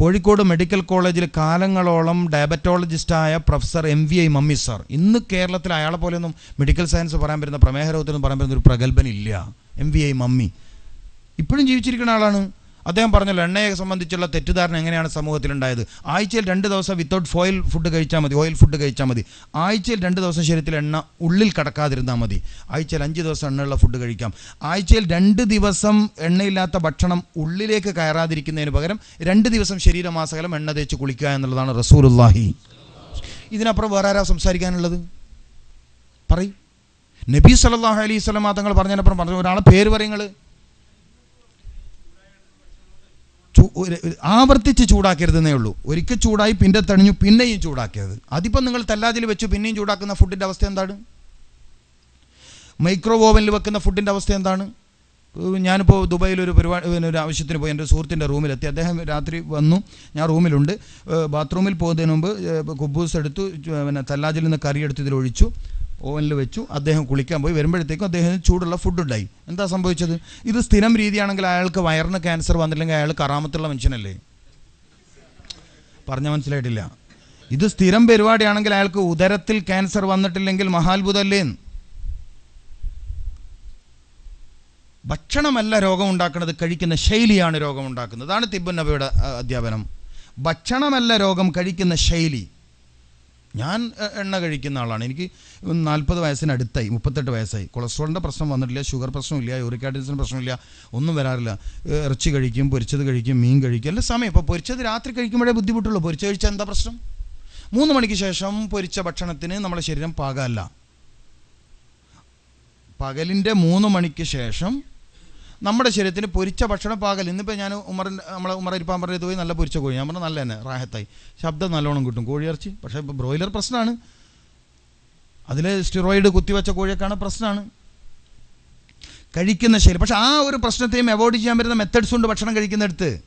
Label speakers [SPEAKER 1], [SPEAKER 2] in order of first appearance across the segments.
[SPEAKER 1] Kozhikode medical കോളേജിൽ കാലങ്ങളോളം ഡയബറ്റോളജിസ്റ്റായ professor M V I Mammi sir. ഇന്ന് കേരളത്തിൽ അയാളെ പോലെയൊന്നും മെഡിക്കൽ സയൻസ് പറയാൻ പറ്റുന്ന പ്രമേഹ രോഗത്തിനൊന്നും പറയാൻ പറ്റുന്ന ഒരു പ്രഗത്ഭനില്ല എം വി ഐ മമ്മി. ഇപ്പോഴും ജീവിച്ചിരിക്കുന്ന ആളാണ്. അദ്ദേഹം പറഞ്ഞല്ലോ എണ്ണയെ സംബന്ധിച്ചുള്ള തെറ്റിദ്ധാരണ എങ്ങനെയാണ് സമൂഹത്തിൽ സമൂഹത്തിലുണ്ടായത്? ആഴ്ചയിൽ രണ്ട് ദിവസം വിത്തൗട്ട് ഫോയിൽ ഫുഡ് കഴിച്ചാൽ മതി ഓയിൽ ഫുഡ് കഴിച്ചാൽ മതി. ആഴ്ചയിൽ രണ്ട് ദിവസം ശരീരത്തിൽ എണ്ണ ഉള്ളിൽ കടക്കാതിരുന്നാൽ മതി. ആഴ്ചയിൽ അഞ്ച് ദിവസം എണ്ണയുള്ള ഫുഡ് കഴിക്കാം. ആഴ്ചയിൽ രണ്ട് ദിവസം എണ്ണയില്ലാത്ത ഭക്ഷണം ഉള്ളിലേക്ക് കയറാതിരിക്കുന്നതിന് പകരം രണ്ട് ദിവസം ശരീരമാസകലം എണ്ണ തേച്ച് കുളിക്കുക എന്നുള്ളതാണ് റസൂലുല്ലാഹി ഇതിനപ്പുറം വേറെ ആരാ സംസാരിക്കാനുള്ളത്? പറയും. നബി സല്ലല്ലാഹു അലൈഹി സ്വലം തങ്ങൾ പറഞ്ഞതിനപ്പുറം പറഞ്ഞു ഒരാളെ പേര് പറയുങ്ങൾ ചൂ- ഒരു- ഒരു- ആവർത്തിച്ച് ചൂടാക്കരുതെന്നേ ഉള്ളൂ. ഒരിക്കൽ ചൂടായി പിന്നെ തണിഞ്ഞു പിന്നെയും ചൂടാക്കരുത്. അതിപ്പം നിങ്ങൾ തല്ലാതിൽ വെച്ച് പിന്നെയും ചൂടാക്കുന്ന ഫുഡിന്റെ അവസ്ഥ എന്താണ്? മൈക്രോ ഓവനിൽ വെക്കുന്ന ഫുഡിന്റെ അവസ്ഥ എന്താണ്? ഞാനിപ്പോൾ ദുബായിൽ ഒരു പരിപാടി ഒരു ആവശ്യത്തിന് പോയി എന്റെ സുഹൃത്തിന്റെ റൂമിലെത്തി. അദ്ദേഹം രാത്രി വന്നു ഞാൻ റൂമിലുണ്ട്. ബാത്റൂമിൽ പോകുന്നതിന് മുമ്പ് കുബൂസ് എടുത്തു പിന്നെ തല്ലാജിൽ നിന്ന് കറി എടുത്ത് ഇതിൽ ഒഴിച്ചു. ഓവനിൽ വെച്ചു അദ്ദേഹം കുളിക്കാൻ പോയി. വരുമ്പോഴത്തേക്കും അദ്ദേഹത്തിന് ചൂടുള്ള ഫുഡ് ഉണ്ടായി. എന്താ സംഭവിച്ചത്? ഇത് സ്ഥിരം രീതിയാണെങ്കിൽ അയാൾക്ക് വയറിന് ക്യാൻസർ വന്നില്ലെങ്കിൽ അയാൾ കറാമത്തുള്ള മനുഷ്യനല്ലേ? പറഞ്ഞ മനസ്സിലായിട്ടില്ല. ഇത് സ്ഥിരം പരിപാടിയാണെങ്കിൽ അയാൾക്ക് ഉദരത്തിൽ ക്യാൻസർ വന്നിട്ടില്ലെങ്കിൽ മഹാത്ഭുതമല്ലേ ഭക്ഷണമല്ല രോഗം ഉണ്ടാക്കുന്നത് കഴിക്കുന്ന ശൈലിയാണ് രോഗം ഉണ്ടാക്കുന്നത് അതാണ് തിബുൻ നബിയുടെ അധ്യാപനം. ഭക്ഷണമല്ല രോഗം കഴിക്കുന്ന ശൈലി. ഞാൻ എണ്ണ കഴിക്കുന്ന ആളാണ്. എനിക്ക് നാൽപ്പത് വയസ്സിനടുത്തായി മുപ്പത്തെട്ട് വയസ്സായി. കൊളസ്ട്രോളിന്റെ പ്രശ്നം വന്നിട്ടില്ല ഷുഗർ പ്രശ്നമില്ല യൂറിക് പ്രശ്നമില്ല ഒന്നും വരാറില്ല. ഇറച്ചി കഴിക്കും പൊരിച്ചത് കഴിക്കും മീൻ കഴിക്കും അല്ല സമയം. ഇപ്പോൾ പൊരിച്ചത് രാത്രി കഴിക്കുമ്പോഴേ ബുദ്ധിമുട്ടുള്ളൂ. പൊരിച്ച കഴിച്ചാൽ എന്താ പ്രശ്നം? മൂന്ന് മണിക്ക് ശേഷം പൊരിച്ച ഭക്ഷണത്തിന് നമ്മുടെ ശരീരം പാകമല്ല പകലിന്റെ മൂന്ന് മണിക്ക് ശേഷം നമ്മുടെ ശരീരത്തിന് പൊരിച്ച ഭക്ഷണം പാകൽ ഇന്നിപ്പോൾ ഞാൻ ഉമറിന്റെ നമ്മളെ ഉമർ ഇരിപ്പാൻ പറഞ്ഞത് പോയി നല്ല പൊരിച്ച കോഴി. ഞാൻ പറഞ്ഞു നല്ല തന്നെ റാഹത്തായി. ശബ്ദം നല്ലോണം കിട്ടും. കോഴിയിറച്ചി. പക്ഷേ ഇപ്പോൾ ബ്രോയിലർ പ്രശ്നമാണ് അതിൽ സ്റ്റിറോയിഡ് കുത്തിവെച്ച കോഴിയൊക്കെയാണ് പ്രശ്നമാണ് കഴിക്കുന്ന ശൈലി പക്ഷെ ആ ഒരു പ്രശ്നത്തെയും അവോയ്ഡ് ചെയ്യാൻ പറ്റുന്ന മെത്തഡ്സ് ഉണ്ട് ഭക്ഷണം കഴിക്കുന്നിടത്ത്.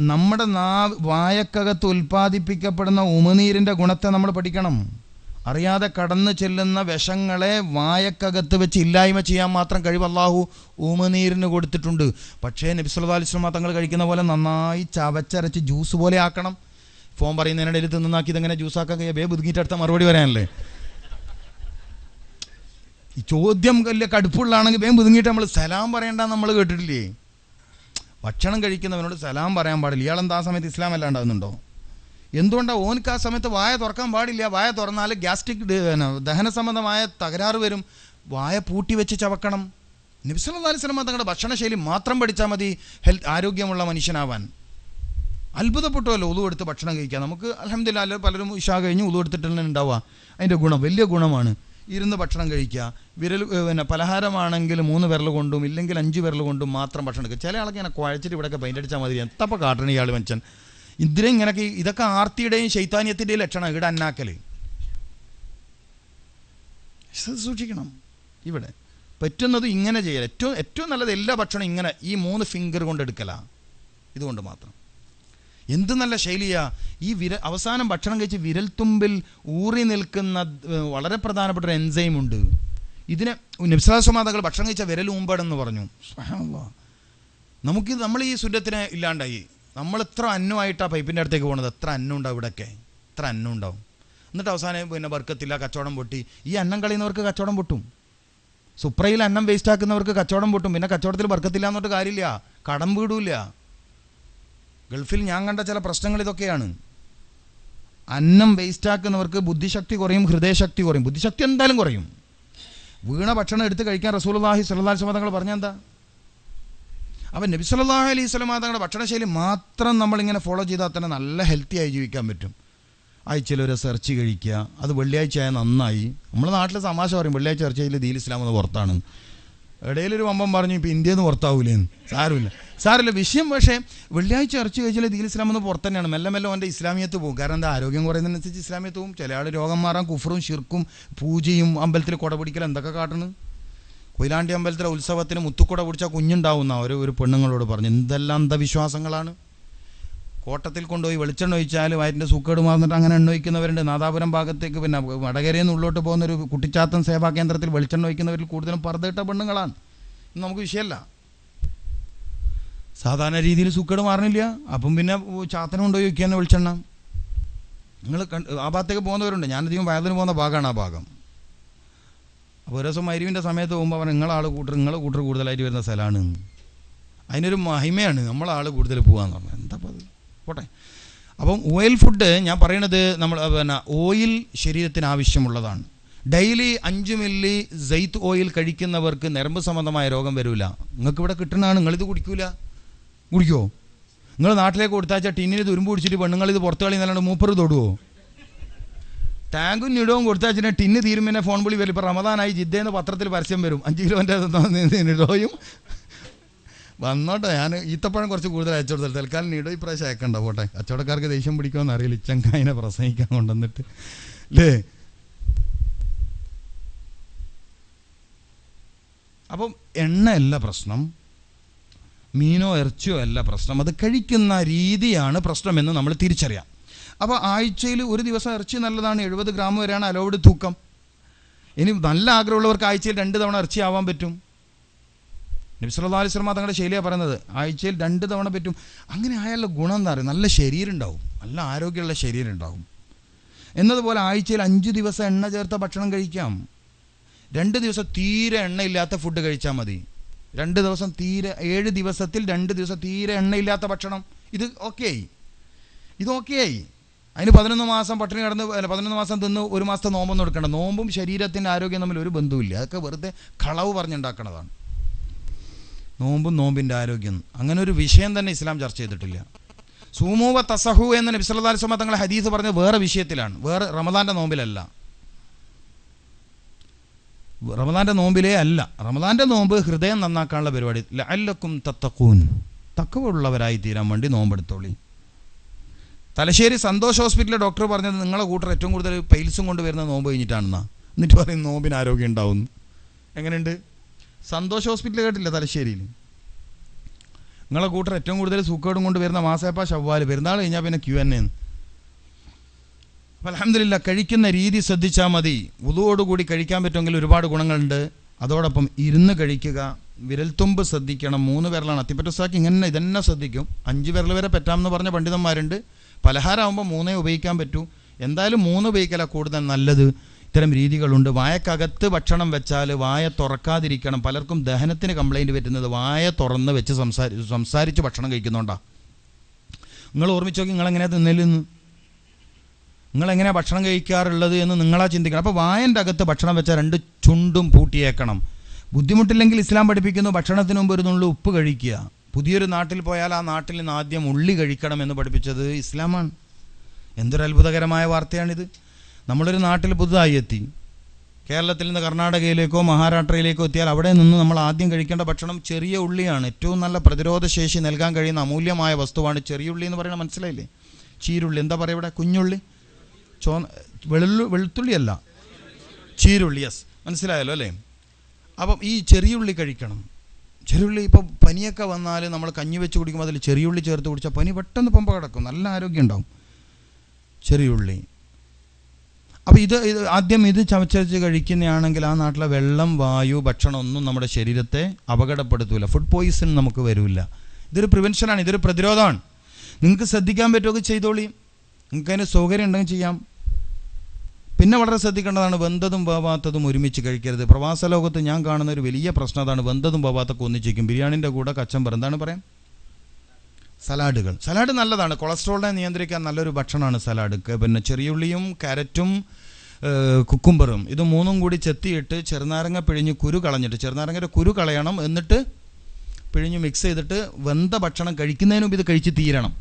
[SPEAKER 1] നമ്മുടെ നാ വായക്കകത്ത് ഉൽപ്പാദിപ്പിക്കപ്പെടുന്ന ഉമിനീരിന്റെ ഗുണത്തെ നമ്മൾ പഠിക്കണം. അറിയാതെ കടന്നു ചെല്ലുന്ന വിഷങ്ങളെ വായക്കകത്ത് വെച്ച് ഇല്ലായ്മ ചെയ്യാൻ മാത്രം കഴിവ് അള്ളാഹു ഊമനീരിന് കൊടുത്തിട്ടുണ്ട്. പക്ഷേ നബിസ്വല്ലാ അലിസ്ലാം തങ്ങൾ കഴിക്കുന്ന പോലെ നന്നായി ചവച്ചരച്ച് ജ്യൂസ് പോലെ ആക്കണം. ഫോൺ പറയുന്നതിനിടയിൽ തിന്നാക്കി ഇതെങ്ങനെ ജ്യൂസാക്കാൻ കഴിയാ? ബേ ബുദ്ധിങ്ങിട്ട് അടുത്ത മറുപടി വരാനല്ലേ ഈ ചോദ്യം വലിയ കടുപ്പുള്ളാണെങ്കിൽ വേഗം ബുദ്ധിങ്ങിട്ട് നമ്മൾ സലാം പറയണ്ട നമ്മൾ കേട്ടിട്ടില്ലേ? ഭക്ഷണം കഴിക്കുന്നവനോട് സലാം പറയാൻ പാടില്ല. ഇയാളെന്താ സമയത്ത് ഇസ്ലാം അല്ല ഉണ്ടാകുന്നുണ്ടോ എന്തുകൊണ്ടാണ് ഓനക്ക് ആ സമയത്ത് വായ തുറക്കാൻ പാടില്ല? വായ തുറന്നാൽ ഗ്യാസ്ട്രിക് ദഹന സംബന്ധമായ തകരാറ് വരും. വായ പൂട്ടി വെച്ച് ചവക്കണം. നബിസ്വല്ലാ അലൈഹി തങ്ങളുടെ ഭക്ഷണശൈലി മാത്രം പഠിച്ചാൽ മതി ഹെൽത്ത് ആരോഗ്യമുള്ള മനുഷ്യനാവാൻ. അത്ഭുതപ്പെട്ടുമല്ലോ ഉളു എടുത്ത് ഭക്ഷണം കഴിക്കാം നമുക്ക് അലഹമില്ല പലരും ഇഷാ കഴിഞ്ഞ് ഉളു എടുത്തിട്ട് ഉണ്ടാവുക അതിന്റെ ഗുണം വലിയ ഗുണമാണ് ഇരുന്ന് ഭക്ഷണം കഴിക്കുക. വിരൽ പിന്നെ പലഹാരമാണെങ്കിൽ മൂന്ന് വിരൽ കൊണ്ടും ഇല്ലെങ്കിൽ അഞ്ച് വിരൽ കൊണ്ടും മാത്രം ഭക്ഷണം കഴിക്കുക. ചില ഇങ്ങനെ കുഴച്ചിട്ട് ഇവിടെയൊക്കെ പെയിന്റ് അടിച്ചാൽ മതി. എത്തപ്പോൾ കാട്ടണ ഇയാൾ മനുഷ്യൻ. ഇതിനെ ഇങ്ങനെയൊക്കെ ഇതൊക്കെ ആർത്തിയുടെയും ശൈത്താന്യത്തിന്റെയും ലക്ഷണം ഇവിടെ അന്നാക്കൽ സൂക്ഷിക്കണം. ഇവിടെ. പറ്റുന്നത് ഇങ്ങനെ ചെയ്യൽ ഏറ്റവും ഏറ്റവും നല്ലത് എല്ലാ ഭക്ഷണം ഇങ്ങനെ ഈ മൂന്ന് ഫിംഗർ കൊണ്ട് എടുക്കലാണ് ഇതുകൊണ്ട് മാത്രം. എന്ത് നല്ല ശൈലിയാ. ഈ വിര അവസാനം ഭക്ഷണം കഴിച്ച് വിരൽത്തുമ്പിൽ ഊറി നിൽക്കുന്ന വളരെ പ്രധാനപ്പെട്ട ഒരു എൻസൈം ഉണ്ട്. ഇതിനെ നിബ്സാസമാതകൾ ഭക്ഷണം കഴിച്ച വിരൽ ഊമ്പടെന്ന് പറഞ്ഞു. നമുക്ക് നമ്മൾ ഈ സുരത്തിനെ ഇല്ലാണ്ടായി. നമ്മൾ എത്ര ആ പൈപ്പിന്റെ അടുത്തേക്ക് പോകുന്നത് എത്ര അന്നം ഉണ്ടാവും ഇവിടെയൊക്കെ എത്ര അന്നം ഉണ്ടാവും? എന്നിട്ട് അവസാനം പിന്നെ വർക്കത്തില്ല കച്ചവടം പൊട്ടി. ഈ അന്നം കളയുന്നവർക്ക് കച്ചവടം പൊട്ടും. സുപ്രയിൽ അന്നം വേസ്റ്റ് ആക്കുന്നവർക്ക് കച്ചവടം പൊട്ടും. പിന്നെ കച്ചവടത്തിൽ വർക്കത്തില്ല എന്നിട്ട് കാര്യമില്ല. കടം വീടൂല്ല. ഗൾഫിൽ ഞാൻ കണ്ട ചില പ്രശ്നങ്ങൾ ഇതൊക്കെയാണ്. അന്നം വേസ്റ്റാക്കുന്നവർക്ക് ബുദ്ധിശക്തി കുറയും ഹൃദയശക്തി കുറയും. ബുദ്ധിശക്തി എന്തായാലും കുറയും. വീണ ഭക്ഷണം എടുത്ത് കഴിക്കാൻ റസൂലുള്ളാഹി സ്വല്ലല്ലാഹി അലൈഹി വസല്ലം തങ്ങൾ പറഞ്ഞെന്താ? അപ്പം നബി സല്ലല്ലാഹു അലൈഹി വസല്ലം തങ്ങളുടെ ഭക്ഷണശൈലി മാത്രം നമ്മളിങ്ങനെ ഫോളോ ചെയ്താൽ തന്നെ നല്ല ഹെൽത്തി ആയി ജീവിക്കാൻ പറ്റും. ആഴ്ചയിൽ ഒരു സെർച്ച് കഴിക്കുക അത് വെള്ളിയാഴ്ച ആയാൽ നന്നായി. നമ്മുടെ നാട്ടിൽ തമാശ പറയും വെള്ളിയാഴ്ച ഇറച്ചിയിൽ ദീൽ ഇസ്ലാം എന്ന് പുറത്താണ്. ഇടയിലൊരു വമ്പം പറഞ്ഞു ഇപ്പം ഇന്ത്യയിൽ നിന്ന് പുറത്താവൂലേന്ന് സാരമില്ല. സാരമില്ല. വിഷയം പക്ഷേ വെള്ളിയാഴ്ച ചർച്ച കഴിച്ചാൽ ദീൽ ഇസ്ലാം എന്ന് പുറത്ത് തന്നെയാണ്. മെല്ലെ മെല്ലെ അവന്റെ ഇസ്ലാമിയത്ത് പോകും. കാരണം എന്താ? ആരോഗ്യം കുറയുന്നതിനനുസരിച്ച് ഇസ്ലാമിയത്ത് പോകും. ചില ആൾ രോഗം മാറാൻ കുഫറും ഷിർക്കും പൂജയും അമ്പലത്തിൽ കുട പിടിക്കൽ എന്തൊക്കെ കാട്ടണ്? കൊയിലാണ്ടി അമ്പലത്തിലെ ഉത്സവത്തിന് മുത്തുക്കുട പിടിച്ച കുഞ്ഞുണ്ടാവുന്ന ഒരു ഒരു പെണ്ണുങ്ങളോട് പറഞ്ഞു എന്തെല്ലാം അന്ധവിശ്വാസങ്ങളാണ്? കോട്ടത്തിൽ കൊണ്ടുപോയി വെളിച്ചെണ്ണ ഒഴിച്ചാൽ വയറ്റിന്റെ സൂക്കേട് മാറുന്നിട്ട് അങ്ങനെ എണ്ണ ഒഴിക്കുന്നവരുണ്ട്. നാദാപുരം ഭാഗത്തേക്ക് പിന്നെ വടകരയിൽ നിന്ന് ഉള്ളോട്ട് പോകുന്ന ഒരു കുട്ടിച്ചാത്തൻ സേവാ കേന്ദ്രത്തിൽ വെളിച്ചെണ്ണ ഒഴിക്കുന്നവരിൽ കൂടുതലും പറതിട്ട പെണ്ണുങ്ങളാണ്. ഇത് നമുക്ക് വിഷയമല്ല. സാധാരണ രീതിയിൽ സൂക്കേട് മാറണില്ല. അപ്പം പിന്നെ ചാത്തനം കൊണ്ടുപോയി വയ്ക്കുക വെളിച്ചെണ്ണ. നിങ്ങൾ ആ ഭാഗത്തേക്ക് പോകുന്നവരുണ്ട്. ഞാനധികം വയതിന് പോകുന്ന ഭാഗമാണ് ആ ഭാഗം. അപ്പോൾ ഒരു ദിവസം മരുവിന്റെ സമയത്ത് പോകുമ്പോൾ അവൻ ആൾ കൂട്ടർ നിങ്ങളെ കൂട്ടർ കൂടുതലായിട്ട് വരുന്ന സ്ഥലമാണ് അതിനൊരു മഹിമയാണ് നമ്മളെ ആൾ കൂടുതൽ പോകാന്ന് പറഞ്ഞത് എന്താ അത്? പോട്ടെ. അപ്പം ഓയിൽ ഫുഡ് ഞാൻ പറയണത് നമ്മൾ പിന്നെ ഓയിൽ ശരീരത്തിന് ആവശ്യമുള്ളതാണ്. ഡെയിലി അഞ്ച് മില്ലി ജെയ്ത്ത് ഓയിൽ കഴിക്കുന്നവർക്ക് നരമ്പ് സംബന്ധമായ രോഗം വരില്ല നിങ്ങൾക്ക് ഇവിടെ കിട്ടുന്നതാണ് നിങ്ങളിത് കുടിക്കൂല. കുടിക്കുമോ നിങ്ങൾ നാട്ടിലേക്ക് കൊടുത്താച്ചാൽ ടിന്നിന് തുരുമ്പ് പിടിച്ചിട്ട് പെണ്ണുങ്ങൾ ഇത് പുറത്ത് കളി നല്ലാണ്ട് മൂപ്പർ തൊടുവോ? ടാങ്കും നിടവും കൊടുത്താച്ചിട്ട് ടിന്ന് തീരും പിന്നെ ഫോൺ വിളി വരും. ഇപ്പം റമദാനായി ജിദ്ദേന്ന് പത്രത്തിൽ പരസ്യം വരും. അഞ്ച് കിലോന്റെ നിടോയും വന്നോട്ടെ ഞാൻ ഈത്തപ്പഴം കുറച്ച് കൂടുതൽ അയച്ചു കൊടുത്തത് തൽക്കാലം നീടോ ഇപ്രാവശ്യം അയക്കണ്ട പോട്ടെ. കച്ചവടക്കാർക്ക് ദേഷ്യം പിടിക്കുമെന്ന് അറിയില്ല. ഇച്ചങ്കായനെ പ്രസംഗിക്കാൻ കൊണ്ടുവന്നിട്ട്. അല്ലേ അപ്പം എണ്ണയല്ല പ്രശ്നം. മീനോ ഇറച്ചിയോ അല്ല പ്രശ്നം. അത് കഴിക്കുന്ന രീതിയാണ് പ്രശ്നമെന്ന് നമ്മൾ തിരിച്ചറിയാം. അപ്പോൾ ആഴ്ചയിൽ ഒരു ദിവസം ഇറച്ചി നല്ലതാണ് എഴുപത് ഗ്രാം വരെയാണ് അലോവ്ഡ് തൂക്കം. ഇനി നല്ല ആഗ്രഹമുള്ളവർക്ക് ആഴ്ചയിൽ രണ്ട് തവണ ഇറച്ചി ആവാൻ പറ്റും. നബി സല്ലല്ലാഹു അലൈഹി വസല്ലം തങ്ങളുടെ ശൈലിയാണ് പറയുന്നത് ആഴ്ചയിൽ രണ്ട് തവണ പറ്റും. അങ്ങനെ ആയാലുള്ള ഗുണം എന്താ പറയുക നല്ല ശരീരം ഉണ്ടാവും നല്ല ആരോഗ്യമുള്ള ശരീരം ഉണ്ടാവും എന്നതുപോലെ ആഴ്ചയിൽ അഞ്ച് ദിവസം എണ്ണ ചേർത്ത ഭക്ഷണം കഴിക്കാം. രണ്ട് ദിവസം തീരെ എണ്ണയില്ലാത്ത ഫുഡ് കഴിച്ചാൽ മതി. രണ്ട് ദിവസം തീരെ ഏഴ് ദിവസത്തിൽ രണ്ട് ദിവസം തീരെ എണ്ണയില്ലാത്ത ഭക്ഷണം. ഇത് ഓക്കെ ആയി. ഇത് ഓക്കെ ആയി. അതിന് പതിനൊന്ന് മാസം പട്ടിണി കിടന്ന് അല്ല പതിനൊന്ന് മാസം തിന്ന് ഒരു മാസത്തെ നോമ്പൊന്നും എടുക്കേണ്ട. നോമ്പും ശരീരത്തിന്റെ ആരോഗ്യം തമ്മിൽ ഒരു ബന്ധവുമില്ല. അതൊക്കെ വെറുതെ കളവ് പറഞ്ഞുണ്ടാക്കണതാണ്. നോമ്പും നോമ്പിന്റെ ആരോഗ്യം. അങ്ങനെ ഒരു വിഷയം തന്നെ ഇസ്ലാം ചർച്ച ചെയ്തിട്ടില്ല. സൂമൂവ തസഹു എന്ന നബിസ്വല്ലാ വസല്ലം തങ്ങളെ ഹദീസ് പറഞ്ഞത് വേറെ വിഷയത്തിലാണ്. വേറെ റമദാന്റെ നോമ്പിലല്ല. റമദാന്റെ നോമ്പിലേ അല്ല. റമദാന്റെ നോമ്പ് ഹൃദയം നന്നാക്കാനുള്ള പരിപാടി. അല്ലക്കും തത്തക്കൂൻ തക്കവുള്ളവരായി തീരാൻ വേണ്ടി നോമ്പെടുത്തോളി. തലശ്ശേരി സന്തോഷ് ഹോസ്പിറ്റലിലെ ഡോക്ടർ പറഞ്ഞത് നിങ്ങളെ കൂട്ടർ ഏറ്റവും കൂടുതൽ പെയിൽസും കൊണ്ട് വരുന്ന നോമ്പ് കഴിഞ്ഞിട്ടാണെന്നാ. എന്നിട്ട് പറയും നോമ്പിന് ആരോഗ്യം ഉണ്ടാവും എങ്ങനെയുണ്ട്? സന്തോഷ് ഹോസ്പിറ്റൽ കേട്ടില്ല തലശ്ശേരിയിൽ നിങ്ങളെ കൂട്ടർ ഏറ്റവും കൂടുതൽ സൂക്കേടും കൊണ്ട് വരുന്ന മാസേപ്പ ശവ്വാൽ പെരുന്നാൾ കഴിഞ്ഞാൽ പിന്നെ ക്യു എൻ എന്ന് അപ്പം അലഹമില്ല കഴിക്കുന്ന രീതി ശ്രദ്ധിച്ചാൽ മതി. ഉതുവോടുകൂടി കഴിക്കാൻ പറ്റുമെങ്കിൽ ഒരുപാട് ഗുണങ്ങളുണ്ട്. അതോടൊപ്പം ഇരുന്ന് കഴിക്കുക വിരൽത്തുമ്പ് ശ്രദ്ധിക്കണം. മൂന്ന് വിരലാണ്. അത്തിപ്പറ്റസാക്കി ഇങ്ങനെ ഇതന്നെ ശ്രദ്ധിക്കും. അഞ്ച് വിരൽ വരെ പറ്റാമെന്ന് പറഞ്ഞ പണ്ഡിതന്മാരുണ്ട്. പലഹാരമാകുമ്പോൾ മൂന്നേ ഉപയോഗിക്കാൻ പറ്റൂ. എന്തായാലും മൂന്ന് ഉപയോഗിക്കല കൂടുതൽ നല്ലത്. ഇത്തരം രീതികളുണ്ട്. വായക്കകത്ത് ഭക്ഷണം വെച്ചാൽ വായ തുറക്കാതിരിക്കണം. പലർക്കും ദഹനത്തിന് കംപ്ലൈന്റ് പറ്റുന്നത് വായ തുറന്ന് വെച്ച് സംസാരി സംസാരിച്ച് ഭക്ഷണം കഴിക്കുന്നുണ്ടാ. നിങ്ങൾ ഓർമ്മിച്ച് നോക്കി നിങ്ങളെങ്ങനെയാണ് തിന്നലെന്ന്. നിങ്ങളെങ്ങനെയാണ് ഭക്ഷണം കഴിക്കാറുള്ളത് എന്ന് നിങ്ങളാ ചിന്തിക്കണം. അപ്പോൾ വായന്റെ അകത്ത് ഭക്ഷണം വെച്ചാൽ രണ്ട് ചുണ്ടും പൂട്ടിയേക്കണം. ബുദ്ധിമുട്ടില്ലെങ്കിൽ ഇസ്ലാം പഠിപ്പിക്കുന്നു ഭക്ഷണത്തിന് മുമ്പ് ഒരു നുള്ളു ഉപ്പ് കഴിക്കുക. പുതിയൊരു നാട്ടിൽ പോയാൽ ആ നാട്ടിൽ നിന്ന് ആദ്യം ഉള്ളി കഴിക്കണം എന്ന് പഠിപ്പിച്ചത് ഇസ്ലാമാണ്. എന്തൊരു അത്ഭുതകരമായ വാർത്തയാണിത്. നമ്മളൊരു നാട്ടിൽ പുതുതായി എത്തി. കേരളത്തിൽ നിന്ന് കർണാടകയിലേക്കോ മഹാരാഷ്ട്രയിലേക്കോ എത്തിയാൽ അവിടെ നിന്ന് നമ്മൾ ആദ്യം കഴിക്കേണ്ട ഭക്ഷണം ചെറിയ ഉള്ളിയാണ്. ഏറ്റവും നല്ല പ്രതിരോധ ശേഷി നൽകാൻ കഴിയുന്ന അമൂല്യമായ വസ്തുവാണ് ചെറിയ ഉള്ളി എന്ന് പറയുന്നത് മനസ്സിലായില്ലേ? ചീരുള്ളി. എന്താ പറയുക ഇവിടെ? കുഞ്ഞുള്ളി? ചോ വെള്ളു വെളുത്തുള്ളിയല്ല. ചീരുള്ളി യെസ് മനസ്സിലായല്ലോ അല്ലേ? അപ്പം ഈ ചെറിയ ഉള്ളി കഴിക്കണം. ചെറിയുള്ളി ഇപ്പോൾ പനിയൊക്കെ വന്നാൽ നമ്മൾ കഞ്ഞി വെച്ച് കുടിക്കുമ്പോൾ അതിൽ ചെറിയുള്ളി ചേർത്ത് കുടിച്ചാൽ പനി പെട്ടെന്ന് പമ്പ കിടക്കും. നല്ല ആരോഗ്യം ഉണ്ടാവും. ചെറിയുള്ളി. അപ്പോൾ ഇത് ഇത് ആദ്യം ഇത് ചവച്ചരച്ച് കഴിക്കുന്നതാണെങ്കിൽ ആ നാട്ടിലെ വെള്ളം വായു ഭക്ഷണം ഒന്നും നമ്മുടെ ശരീരത്തെ അപകടപ്പെടുത്തൂല. ഫുഡ് പോയിസൺ നമുക്ക് വരില്ല ഇതൊരു പ്രിവെൻഷനാണ് ഇതൊരു പ്രതിരോധമാണ്. നിങ്ങൾക്ക് ശ്രദ്ധിക്കാൻ പറ്റുമൊക്കെ ചെയ്തോളി. നിങ്ങൾക്ക് അതിന് സൗകര്യം ഉണ്ടെങ്കിൽ ചെയ്യാം. പിന്നെ വളരെ ശ്രദ്ധിക്കേണ്ടതാണ് വെന്തതും വേവാത്തതും ഒരുമിച്ച് കഴിക്കരുത്. പ്രവാസ ലോകത്ത് ഞാൻ കാണുന്ന ഒരു വലിയ പ്രശ്നം അതാണ് വെന്തതും വേവാത്തൊക്കെ ഒന്നിച്ചിരിക്കും ബിരിയാണിന്റെ കൂടെ കച്ചമ്പർ എന്താണ് പറയാം? സലാഡുകൾ. സലാഡ് നല്ലതാണ്. കൊളസ്ട്രോളിനെ നിയന്ത്രിക്കാൻ നല്ലൊരു ഭക്ഷണമാണ് സലാഡ്. പിന്നെ ചെറിയുള്ളിയും ക്യാരറ്റും ഏഹ്, കുക്കുംബറും. ഇത് മൂന്നും കൂടി ചെത്തിയിട്ട് ചെറുനാരങ്ങ പിഴിഞ്ഞ് കുരു കളഞ്ഞിട്ട് ചെറുനാരങ്ങയുടെ കുരു കളയണം എന്നിട്ട് പിഴിഞ്ഞ് മിക്സ് ചെയ്തിട്ട് വെന്ത ഭക്ഷണം കഴിക്കുന്നതിനും ഇത് കഴിച്ച് തീരണം.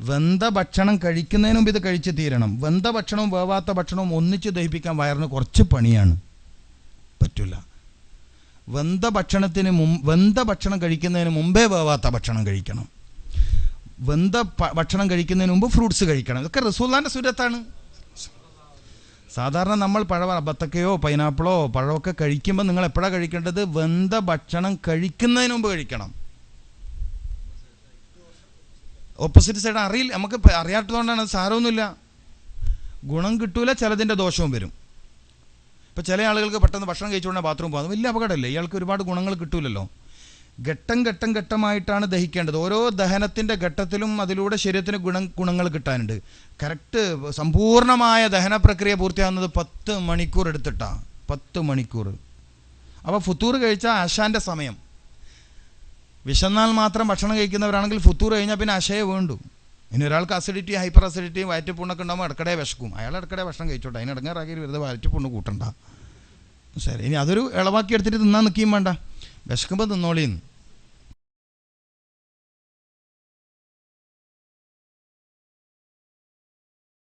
[SPEAKER 1] വെന്ത ഭക്ഷണം കഴിക്കുന്നതിന് മുമ്പ് ഇത് കഴിച്ച് തീരണം. വെന്ത ഭക്ഷണവും വേവാത്ത ഭക്ഷണവും ഒന്നിച്ച് ദഹിപ്പിക്കാൻ വയറിന് കുറച്ച് പണിയാണ്. പറ്റില്ല വെന്ത ഭക്ഷണത്തിന് മുമ്പ് വെന്ത ഭക്ഷണം കഴിക്കുന്നതിന് മുമ്പേ വേവാത്ത ഭക്ഷണം കഴിക്കണം. വെന്ത ഭക്ഷണം കഴിക്കുന്നതിന് മുമ്പ് ഫ്രൂട്ട്സ് കഴിക്കണം. ഇതൊക്കെ റസൂല്ലാന്റെ സുരത്താണ് സാധാരണ നമ്മൾ പഴ ബത്തക്കയോ പൈനാപ്പിളോ പഴമൊക്കെ കഴിക്കുമ്പോൾ നിങ്ങൾ എപ്പോഴാണ് കഴിക്കേണ്ടത്? വെന്ത ഭക്ഷണം കഴിക്കുന്നതിന് മുമ്പ് കഴിക്കണം. ഓപ്പോസിറ്റ് സൈഡ് അറിയില്ല. നമുക്ക് അറിയാത്തതുകൊണ്ടാണ് സാരമൊന്നുമില്ല. ഗുണം കിട്ടൂല ചിലതിന്റെ ദോഷവും വരും. ഇപ്പോൾ ചില ആളുകൾക്ക് പെട്ടെന്ന് ഭക്ഷണം കഴിച്ചുകൊണ്ട് ബാത്റൂം പോകുന്നത് വലിയ അപകടമല്ലേ? ഇയാൾക്ക് ഒരുപാട് ഗുണങ്ങൾ കിട്ടൂലല്ലോ. ഘട്ടം ഘട്ടം ഘട്ടമായിട്ടാണ് ദഹിക്കേണ്ടത്. ഓരോ ദഹനത്തിന്റെ ഘട്ടത്തിലും അതിലൂടെ ശരീരത്തിന് ഗുണ ഗുണങ്ങൾ കിട്ടാനുണ്ട്. കറക്റ്റ് സമ്പൂർണമായ ദഹന പ്രക്രിയ പൂർത്തിയാകുന്നത് പത്ത് മണിക്കൂർ എടുത്തിട്ടാണ് പത്ത് മണിക്കൂർ. അപ്പോൾ ഫുത്തൂർ കഴിച്ചാൽ ആശാന്റെ സമയം. വിശന്നാൽ മാത്രം ഭക്ഷണം കഴിക്കുന്നവരാണെങ്കിൽ ഫുത്തൂർ കഴിഞ്ഞാൽ പിന്നെ അശയ വേണ്ടു. ഇനി ഒരാൾക്ക് അസിഡിറ്റി ഹൈപ്പർ അസിഡിറ്റി വയറ്റുപുണ്ണൊക്കെ ഉണ്ടാകുമ്പോൾ ഇടക്കടയെ വിശക്കും. അയാൾ ഇടക്കടെ ഭക്ഷണം കഴിച്ചോട്ടെ. അതിന് ഇടങ്ങാറാക്കി വെറുതെ വയറ്റുപുണ്ണ് കൂട്ടണ്ട. ശരി ഇനി അതൊരു ഇളവാക്കി എടുത്തിട്ട് തിന്നാൻ നിൽക്കുകയും വേണ്ട. വിശക്കുമ്പോൾ തിന്നോളിന്ന്.